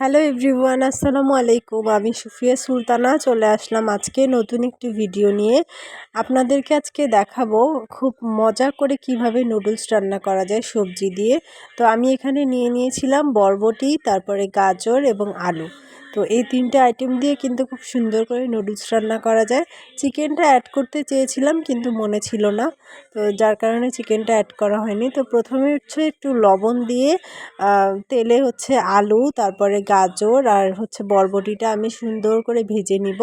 Hello everyone, আসসালামু আলাইকুম। আমি সুফিয়া সুলতানা, চলে আসলাম আজকে নতুন একটি ভিডিও নিয়ে। আপনাদেরকে আজকে দেখাবো খুব মজা করে কীভাবে নুডলস রান্না করা যায় সবজি দিয়ে। তো আমি এখানে নিয়ে নিয়েছিলাম বরবটি, তারপরে গাজর এবং আলু। তো এই তিনটে আইটেম দিয়ে কিন্তু খুব সুন্দর করে নুডলস রান্না করা যায়। চিকেনটা অ্যাড করতে চেয়েছিলাম কিন্তু মনে ছিল না। তো যার কারণে চিকেনটা অ্যাড করা হয়নি। তো প্রথমে হচ্ছে একটু লবণ দিয়ে তেলে হচ্ছে আলু, তারপরে গাজর আর হচ্ছে বরবটিটা আমি সুন্দর করে ভেজে নিব।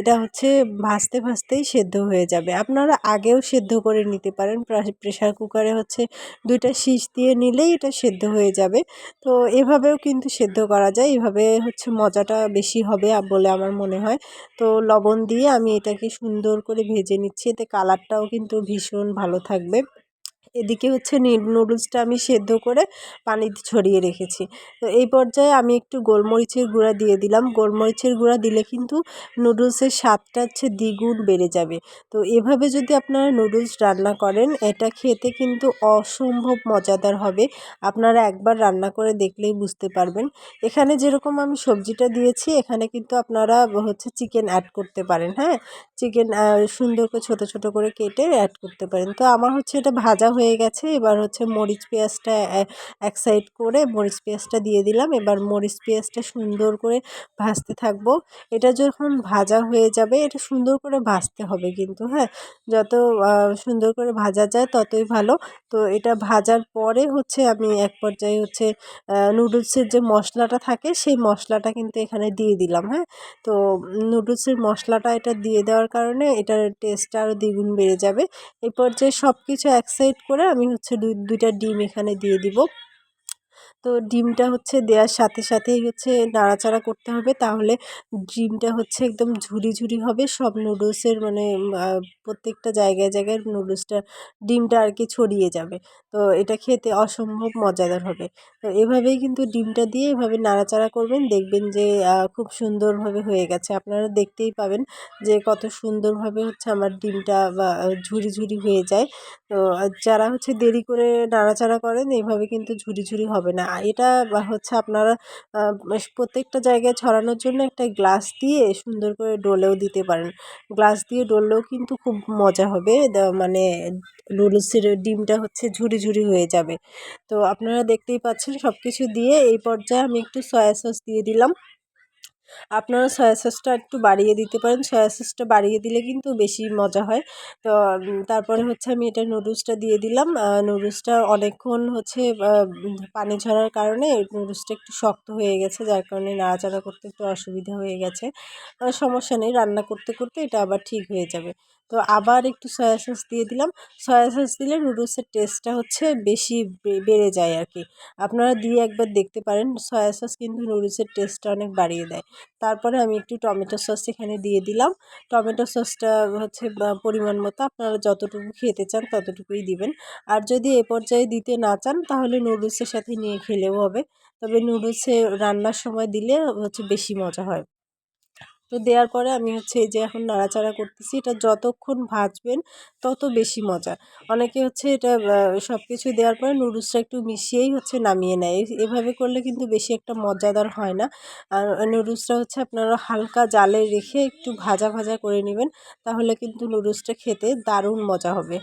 এটা হচ্ছে ভাজতে ভাজতেই সেদ্ধ হয়ে যাবে। আপনারা আগেও সেদ্ধ করে নিতে পারেন। প্রেশার কুকারে হচ্ছে দুইটা শীষ দিয়ে নিলেই এটা সেদ্ধ হয়ে যাবে। তো এভাবেও কিন্তু সেদ্ধ করা যায়। এভাবে হচ্ছে মজাটা বেশি হবে বলে আমার মনে হয়। তো লবণ দিয়ে আমি এটাকে সুন্দর করে ভেজে নিচ্ছি। এতে কালারটাও কিন্তু ভীষণ ভালো থাকবে। এদিকে হচ্ছে নুডলসটা আমি সেদ্ধ করে পানি ছড়িয়ে রেখেছি। তো এই পর্যায়ে আমি একটু গোলমরিচের গুঁড়া দিয়ে দিলাম। গোলমরিচের গুঁড়া দিলে কিন্তু নুডলসের স্বাদটা হচ্ছে দ্বিগুণ বেড়ে যাবে। তো এভাবে যদি আপনারা নুডলস রান্না করেন, এটা খেতে কিন্তু অসম্ভব মজাদার হবে। আপনারা একবার রান্না করে দেখলেই বুঝতে পারবেন। এখানে যেরকম আমি সবজিটা দিয়েছি, এখানে কিন্তু আপনারা হচ্ছে চিকেন অ্যাড করতে পারেন হ্যাঁ? চিকেন সুন্দর করে ছোটো ছোটো করে কেটে অ্যাড করতে পারেন। তো আমার হচ্ছে এটা ভাজা হয়ে গেছে। এবার হচ্ছে মরিচ পেঁয়াজটা এক সাইড করে মরিচ পেঁয়াজটা দিয়ে দিলাম। এবার মরিচ পেঁয়াজটা সুন্দর করে ভাজতে থাকব। এটা যখন ভাজা হয়ে যাবে, এটা সুন্দর করে ভাজতে হবে কিন্তু হ্যাঁ? যত সুন্দর করে ভাজা যায় ততই ভালো। তো এটা ভাজার পরে হচ্ছে আমি এক পর্যায়ে হচ্ছে নুডলসের যে মশলাটা থাকে, সেই মশলাটা কিন্তু এখানে দিয়ে দিলাম হ্যাঁ? তো নুডলসের মশলাটা এটা দিয়ে দেওয়ার কারণে এটার টেস্টটা আরও দ্বিগুণ বেড়ে যাবে। এই পর্যায়ে সব কিছু এক সাইড করে আমি হচ্ছে দুই দুইটা ডিম এখানে দিয়ে দিব। তো ডিমটা হচ্ছে দেওয়ার সাথে সাথেই হচ্ছে নাড়াচাড়া করতে হবে। তাহলে ডিমটা হচ্ছে একদম ঝুরি ঝুরি হবে। সব নুডলসের মানে প্রত্যেকটা জায়গায় জায়গায় নুডলসটা, ডিমটা আর কি ছড়িয়ে যাবে। তো এটা খেতে অসম্ভব মজাদার হবে। তো এভাবেই কিন্তু ডিমটা দিয়ে এভাবে নাড়াচাড়া করবেন। দেখবেন যে খুব সুন্দরভাবে হয়ে গেছে। আপনারা দেখতেই পাবেন যে, কত সুন্দরভাবে হচ্ছে আমার ডিমটা বা ঝুরি ঝুরি হয়ে যায়। তো যারা হচ্ছে দেরি করে নাড়াচাড়া করেন এইভাবে কিন্তু ঝুরি ঝুরি হবে না। এটা হচ্ছে আপনারা প্রত্যেকটা জায়গায় ছড়ানোর জন্য একটা গ্লাস দিয়ে সুন্দর করে ডোলেও দিতে পারেন। গ্লাস দিয়ে ডললেও কিন্তু খুব মজা হবে। মানে লুলুসির ডিমটা হচ্ছে ঝুড়ি ঝুড়ি হয়ে যাবে। তো আপনারা দেখতেই পাচ্ছেন সব কিছু দিয়ে এই পর্যায়ে আমি একটু সয়া সস দিয়ে দিলাম। আপনারা সয়া সসটা একটু বাড়িয়ে দিতে পারেন। সয়া সসটা বাড়িয়ে দিলে কিন্তু বেশি মজা হয়। তো তারপরে হচ্ছে আমি এটা নুডলসটা দিয়ে দিলাম। নুডলসটা অনেকক্ষণ হচ্ছে পানি ঝরার কারণে নুডলসটা একটু শক্ত হয়ে গেছে। যার কারণে নাড়াচাড়া করতে একটু অসুবিধা হয়ে গেছে। সমস্যা নেই, রান্না করতে করতে এটা আবার ঠিক হয়ে যাবে। তো আবার একটু সয়া সস দিয়ে দিলাম। সয়া সস দিলে নুডলসের টেস্টটা হচ্ছে বেশি বেড়ে যায় আর কি। আপনারা দিয়ে একবার দেখতে পারেন সয়া সস কিন্তু নুডলসের টেস্টটা অনেক বাড়িয়ে দেয়। তারপরে আমি একটু টমেটো সস এখানে দিয়ে দিলাম। টমেটো সসটা হচ্ছে পরিমাণ মতো আপনারা যতটুকু খেতে চান ততটুকুই দিবেন। আর যদি এ পর্যায়ে দিতে না চান তাহলে নুডলসের সাথে নিয়ে খেলেও হবে। তবে নুডলসে রান্নার সময় দিলে হচ্ছে বেশি মজা হয়। তো দেওয়ার পরে আমি হচ্ছে এই যে এখন নাড়াচাড়া করতেছি। এটা যতক্ষণ ভাজবেন তত বেশি মজা। অনেকে হচ্ছে এটা সব কিছু দেওয়ার পরে নুডলসটা একটু মিশিয়েই হচ্ছে নামিয়ে নেয়। এভাবে করলে কিন্তু বেশি একটা মজাদার হয় না। আর নুডলসটা হচ্ছে আপনারা হালকা জালে রেখে একটু ভাজা ভাজা করে নেবেন, তাহলে কিন্তু নুডলসটা খেতে দারুণ মজা হবে।